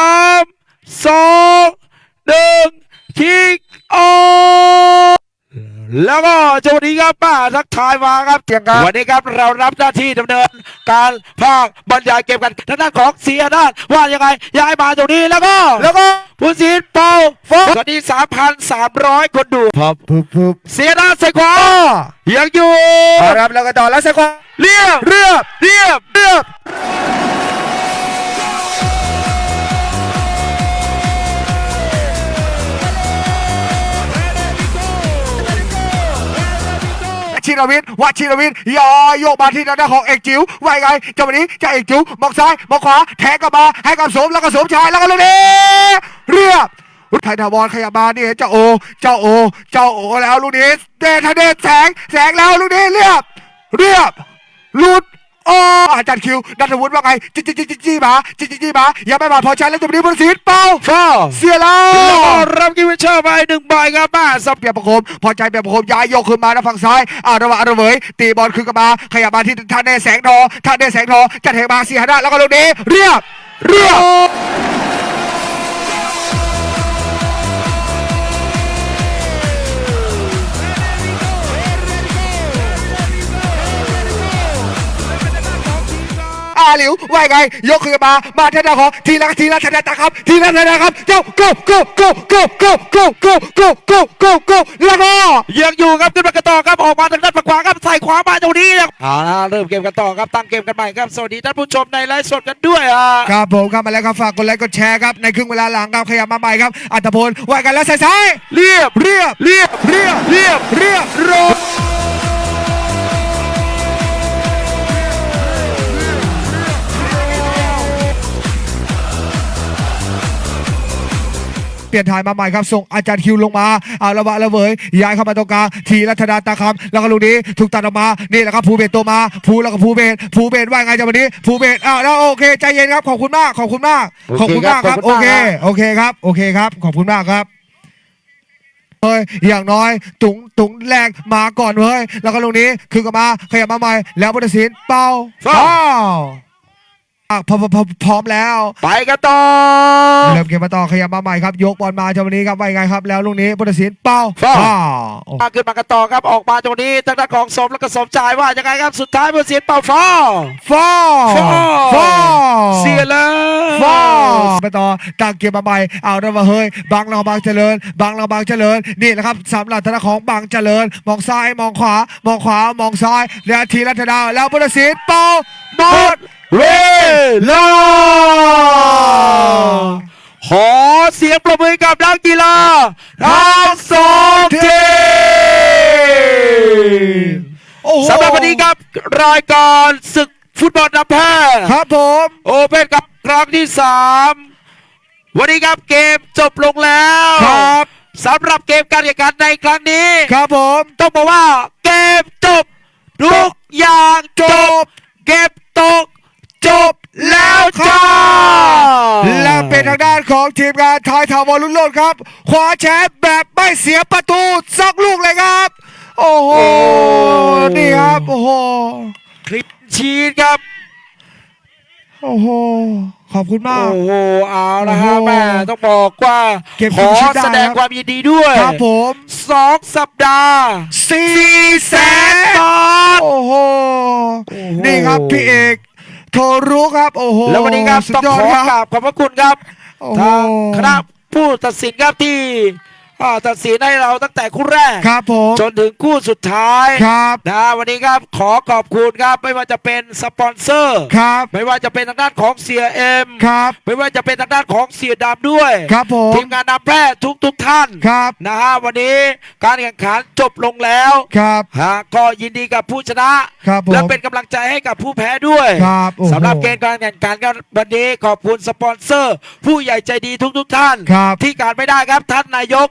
ามสองหนึ่งคิกออกแล้วก็จวันนี้ครับป้าทักทายมาครับเสียงครับวันนี้ครับเรารับหน้าที่ดำเนิน การภาคบรรยายเกมกันทางด้านของเสียด้านว่ายังไงย้ายมาตรงนี้แล้วก็แล้วก็ผู้สินเป่าฟงตอนนี้สามพันสามร้อยคนดูครับเสียด้านใส่ขวายังอยู่ครับแล้วก็ต่อแล้วใส่ขวาเรียบเรียบเรียบเรียบ ชิรวิทย์วัชิรวิทย์ยอโยกมาที่ด้านของเอกจิ๋วไว้ไงจังหวะนี้จะเอกจิ๋วมองซ้ายมองขวาแทงกลับมาให้กับสมแล้วก็สมชายแล้วก็ลูกนี้เรียบรุไทยทาวรขยับมานี่เจ้าโอ เจ้าโอ เจ้าโอแล้วลูกนี้เดทเดทแสงแสงแล้วลูกนี้เรียบ เรียบหลุด โอ้อาจารย์คิวนัทวุฒิว่าไงจีจีจีจีจีมาจีจีจีมายังไม่มาพอใจแล้วจังหวะนี้บนสีเป้าฟาวเสียแล้แล้วก็วรับกิฟต์เชอร์ไปหนึ่งใบครับป้าสับเปียกประโคมพอใจเปียกประโคมย้ายโยกขึ้นมาทางฝั่งซ้ายอ้าวระหว่างระเวยตีบอลคืนกลับมาขยับมาที่ทางเนแสงทองทางเนแสงทองจัดเทมาเสียหน้าแล้วก็ลูกนี้เรียบเรียบ หลิวว่าไง ยกขึ้นมามาทางด้านของทีละทีละทางด้านตาครับ ทีละทางด้านครับ เจ้า go go go go go go go go go go go แล้วก็ยังอยู่ครับขึ้นมากระต่อครับออกมาทางด้านฝั่งขวาครับใส่ขวามาตรงนี้ครับเอาละเริ่มเกมกันต่อครับตั้งเกมกันใหม่ครับสวัสดีท่านผู้ชมในไลฟ์สดกันด้วยอะครับผมครับมาแล้วครับฝากกดไลค์กดแชร์ครับในครึ่งเวลาหลังครับขยับมาใหม่ครับอัตพลว่ากันแล้วใส่ซ้ายเรียบเรียบเรียบเรียบเรียบเรียบโร เปลี่ยนถ่ายมาใหม่ครับส่งอาจารย์คิวลงมาเอาละวะละเวยย้ายเข้ามาตรงกลางทีรัชดาตาคำแล้วก็ลูกนี้ถูกตัดออกมานี่แหละครับภูเบศตัวมาภูแล้วก็ภูเบศภูเบศว่าไงจังวันนี้ภูเบศอ้าวแล้วโอเคใจเย็นครับขอบคุณมากขอบคุณมากขอบคุณมากครับโอเคโอเคครับโอเคครับขอบคุณมากครับเฮ้ยอย่างน้อยตุงตุงแรกมาก่อนเว้ยแล้วก็ลงนี้คืนกลับมาขยับมาใหม่แล้วพุทธศิลป์เป้าฟาวอ้าวอะ พร้อมพร้อมพร้อมแล้ว ไปกันต่อเริ่มเกมมาต่อขยับมาใหม่ครับ ยกบอลมาจังวันนี้ครับว่ายังไงครับ แล้วลูกนี้พุทธศิลป์เป้าฟาวอ้าวโอ้มาขึ้นมากันต่อครับออกมาตรงนี้ทางด้านของสมแล้วก็สมจ่ายว่ายังไงครับสุดท้ายเพื่อเสียเป่าฟ้าฟาวฟาวฟาวเสียแล้วฟาวไปต่อตั้งเกมมาใหม่เอาเริ่มมาเฮ้ยบางเราบางเจริญ บางเราบางเจริญนี่แหละครับสำหรับธนาของบางเจริญ มองซ้ายมองขวา มองขวามองซ้ายแล้วทีรัชดาแล้วพุทธศิลป์เป้าหมดเว ลาขอเสียงประมือกับนักกีฬาทั้งสองทีมโอ้โหสำหรับวันนี้ครับรายการศึกฟุตบอลน้ำแพ้ครับผมโอเพ่นครับครั้งที่สามวันนี้ครับเกมจบลงแล้วครับสำหรับเกมการแข่งขันในครั้งนี้ ครับผม ต้องบอกว่าเกมจบทุกอย่างจบ เก็บตก จบแล้วจ้า และเป็นทางด้าน ของทีมงานไทยทาวอลลุนโลดครับคว้าแชมป์แบบไม่เสียประตูสักลูกเลยครับ โอ้โหโอ้นี่ครับโอ้โหคลิปชีตครับ โอ้โหขอบคุณมาก โอ้โหเอาละฮะโอ้โหแม่ต้องบอกว่าเก็บขอคลิปชีทได้แสดงครับความยินดีด้วยครับผมสองสัปดาห์สี่แสแสนนบาทโอ้โหโอ้โหนี่ครับพี่เอกโทรู้ครับ โอ้โห แล้ววันนี้ครับสุดต้องยอขดอคกรับราบขอบพระคุณครับโอ้โห ทางคณะผู้ตัดสินครับที่ อ่าตัดสินให้เราตั้งแต่คู่แรก ครับผมจนถึงคู่สุดท้ายครับนะวันนี้ครับขอขอบคุณครับ ไม่ว่าจะเป็นสปอนเซอร์ครับไม่ว่าจะเป็นทางด้านของเสียเอ็มครับไม่ว่าจะเป็นทางด้านของเสียดำด้วยครับผมทีมงานนำแพทย์ทุกทุกๆท่านครับนะฮะวันนี้การแข่งขันจบลงแล้วครับฮะก็ยินดีกับผู้ชนะครับผมและเป็นกำลังใจให้กับผู้แพ้ด้วยครับโอ้โหสำหรับเกณฑ์การแข่งขันกันวันนี้ขอบคุณสปอนเซอร์ ผู้ใหญ่ใจดีทุกๆท่านครับที่การไม่ได้ครับท่านนายก